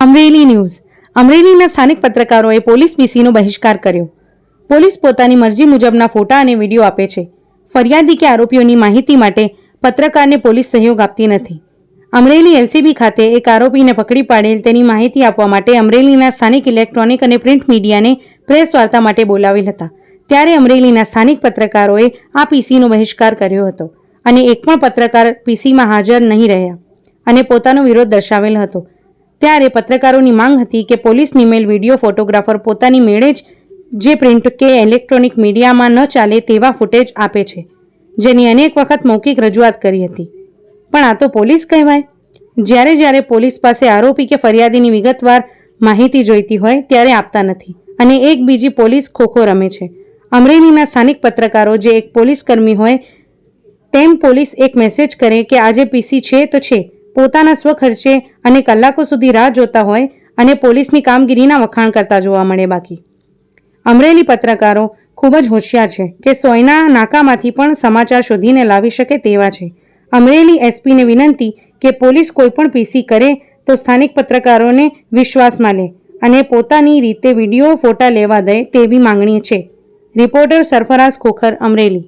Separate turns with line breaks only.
Amreli news. અમરેલીના સ્થાનિક પત્રકારોએ police પીસીનો બહિષ્કાર કર્યો. પોલીસ પોતાની મરજી મુજબના ફોટા અને વીડિયો આપે છે. ફરિયાદી કે આરોપીઓની માહિતી માટે પત્રકારને પોલીસ સહયોગ આપતી નથી. અમરેલી એલસીબી ખાતે એક આરોપીને પકડી પાડેલ તેની માહિતી આપવા માટે અમરેલીના સ્થાનિક ઇલેક્ટ્રોનિક અને પ્રિન્ટ મીડિયાને પ્રેસ વાર્તા માટે બોલાવેલ હતા. ત્યારે અમરેલીના સ્થાનિક પત્રકારોએ આ પીસીનો બહિષ્કાર કર્યો હતો અને એક પણ પત્રકાર પીસીમાં હાજર નહીં રહ્યા અને પોતાનો વિરોધ દર્શાવેલ હતો. ત્યારે પત્રકારોની માંગ હતી કે પોલીસ નિમેલ વીડિયો ફોટોગ્રાફર પોતાની મેળે જ જે પ્રિન્ટ કે ઇલેક્ટ્રોનિક મીડિયામાં ન ચાલે તેવા ફૂટેજ આપે છે, જેની અનેક વખત મૌખિક રજૂઆત કરી હતી. પણ આ તો પોલીસ કહેવાય. જ્યારે જ્યારે પોલીસ પાસે આરોપી કે ફરિયાદીની વિગતવાર માહિતી જોઈતી હોય ત્યારે આપતા નથી અને એક બીજી પોલીસ ખોખો રમે છે. અમરેલીના સ્થાનિક પત્રકારો જે એક પોલીસ કર્મી હોય તેમ પોલીસ એક મેસેજ કરે કે આજે પીસી છે તો છે. પોતાના સ્વખર્ચે અને કલાકો સુધી રાહ જોતા હોય અને પોલીસની કામગીરીના વખાણ કરતા જોવા મળે બાકી. અમરેલી પત્રકારો ખૂબ જ હોશિયાર છે કે સોયના નાકામાંથી પણ સમાચાર શોધીને લાવી શકે તેવા છે. અમરેલી એસપીને વિનંતી કે પોલીસ કોઈપણ પીસી કરે તો સ્થાનિક પત્રકારોને વિશ્વાસમાં લે અને પોતાની રીતે વીડિયો ફોટા લેવા દે તેવી માંગણી છે. રિપોર્ટર સરફરાઝ ખોખર, અમરેલી.